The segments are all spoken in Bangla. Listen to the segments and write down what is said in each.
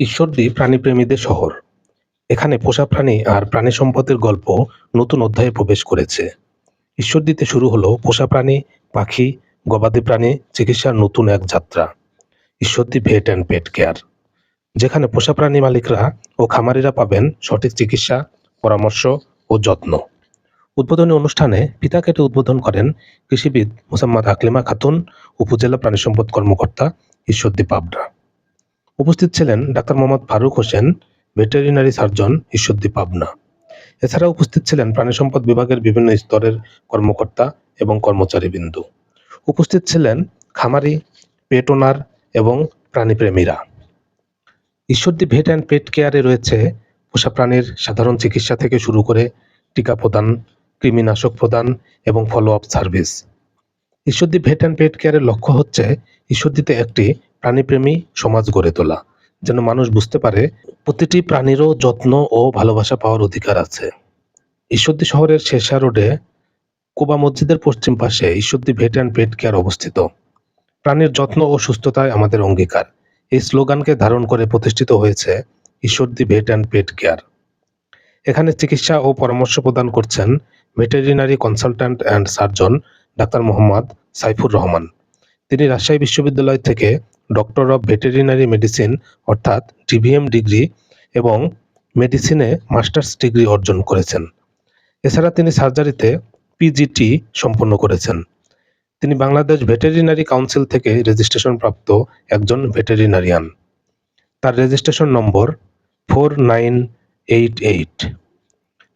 ঈশ্বরদী প্রাণীপ্রেমীদের শহর। এখানে পোষা প্রাণী আর প্রাণী সম্পদের গল্প নতুন অধ্যায়ে প্রবেশ করেছে। ঈশ্বরদীতে শুরু হলো পোষা প্রাণী, পাখি, গবাদি প্রাণী চিকিৎসার নতুন এক যাত্রা। Ishwardi vet and pet care, যেখানে পোষা প্রাণী মালিকরা ও খামারিরা পাবেন সঠিক চিকিৎসা, পরামর্শ ও যত্ন। উদ্বোধনী অনুষ্ঠানে পিতা কেটে উদ্বোধন করেন কৃষিবিদ মোসাম্মদ আকলিমা খাতুন, উপজেলা প্রাণী সম্পদ কর্মকর্তা ঈশ্বরদী পাবনা উপস্থিত ছিলেন doctor Mohammad Faruk Hossain, veterinary surgeon Ishwardi Pabna. এছাড়া উপস্থিত ছিলেন প্রাণী সম্পদ বিভাগের বিভিন্ন স্তরের কর্মকর্তা এবং কর্মচারীবৃন্দ। উপস্থিত ছিলেন খামারি, পেট ওনার এবং প্রাণীপ্রেমীরা। ঈশ্বরদী ভেট অ্যান্ড পেট কেয়ারে রয়েছে পোষা প্রাণীর সাধারণ চিকিৎসা থেকে শুরু করে টিকা প্রদান, কৃমিনাশক প্রদান এবং follow up service Ishwardi vet and pet কেয়ারের লক্ষ্য হচ্ছে ঈশ্বরদীতে একটি প্রাণীপ্রেমী সমাজ গড়ে তোলা, যেন মানুষ বুঝতে পারে প্রতিটি প্রাণীরও যত্ন ও ভালোবাসা পাওয়ার অধিকার আছে। ঈশ্বরদী শহরের শেরশাহ রোডে কোবা মসজিদের পশ্চিম পাশে Ishwardi vet and pet care অবস্থিত। প্রাণীর যত্ন ও সুস্থতায় আমাদের অঙ্গীকার। এই স্লোগানকে ধারণ করে প্রতিষ্ঠিত হয়েছে Ishwardi vet and pet care. এখানে চিকিৎসা ও পরামর্শ প্রদান করছেন veterinary consultant and surgeon doctor Mohammad Saifur Rahman. তিনি রাজশাহী বিশ্ববিদ্যালয় থেকে ডক্টর অব ভেটেরিনারি মেডিসিন অর্থাৎ ডিভিএম ডিগ্রি এবং মেডিসিনে মাস্টার্স ডিগ্রি অর্জন করেছেন। এছাড়া তিনি সার্জারিতে পিজিটি সম্পন্ন করেছেন। তিনি বাংলাদেশ ভেটেরিনারি কাউন্সিল থেকে রেজিস্ট্রেশন প্রাপ্ত একজন ভেটেরিনারিয়ান তার registration number four nine eight eight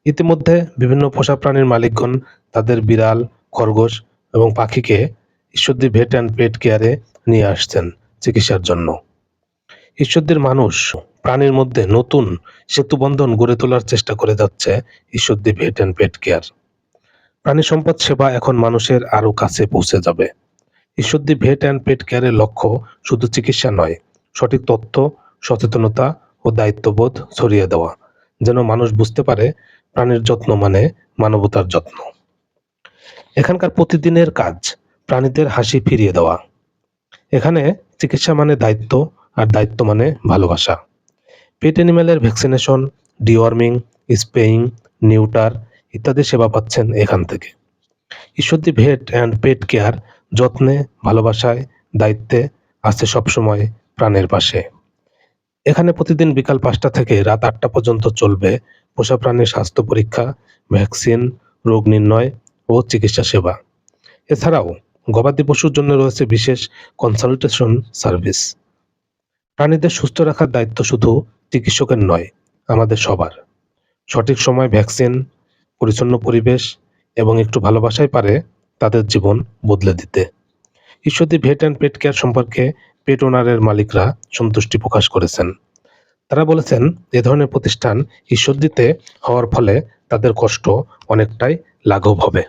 ইতিমধ্যে বিভিন্ন পোষা প্রাণীর মালিকগণ তাদের বিড়াল, খরগোশ এবং পাখিকে ঈশ্বরদী ভেট অ্যান্ড পেট কেয়ারে নিয়ে আসছেন। চিকিৎসার জন্য। ঈশ্বরদের মানুষ প্রাণীর মধ্যে নতুন সেতুবন্ধন গড়ে তোলার চেষ্টা করে যাচ্ছে Ishwardi vet and pet care. প্রাণী সম্পদ সেবা এখন মানুষের আরও কাছে পৌঁছে যাবে। ঈশ্বরদী ভেট অ্যান্ড পেট কেয়ারের লক্ষ্য শুধু চিকিৎসা নয়, সঠিক তথ্য, সচেতনতা ও দায়িত্ববোধ ছড়িয়ে দেওয়া, যেন মানুষ বুঝতে পারে প্রাণীর যত্ন মানে মানবতার যত্ন। এখানকার প্রতিদিনের কাজ, প্রাণীদের হাসি ফিরিয়ে দেওয়া। এখানে চিকিৎসা মানে দায়িত্ব আর দায়িত্ব মানে ভালোবাসা। পেট অ্যানিম্যালের ভ্যাকসিনেশন, ডিওয়ার্মিং স্পেইং নিউটার ইত্যাদি সেবা পাচ্ছেন এখান থেকে। Ishwardi vet and pet care যত্নে, ভালোবাসায়, দায়িত্বে আছে সবসময় প্রাণের পাশে। এখানে প্রতিদিন বিকাল পাঁচটা থেকে রাত আটটা পর্যন্ত চলবে পোষা প্রাণীর স্বাস্থ্য পরীক্ষা, ভ্যাকসিন, রোগ নির্ণয় ও চিকিৎসা সেবা। এছাড়াও গবাদি পশুর জন্য রয়েছে বিশেষ কনসালটেশন সার্ভিস প্রাণীদের সুস্থ রাখার দায়িত্ব শুধু চিকিৎসকের নয়, আমাদের সবার। সঠিক সময় ভ্যাকসিন পরিচ্ছন্ন পরিবেশ এবং একটু ভালোবাসাই পারে তাদের জীবন বদলে দিতে। Ishwardi vet and pet care সম্পর্কে পেট ওনারের মালিকরা সন্তুষ্টি প্রকাশ করেছেন। তারা বলেছেন, এ ধরনের প্রতিষ্ঠান ঈশ্বরদীতে হওয়ার ফলে তাদের কষ্ট অনেকটাই লাঘব হবে।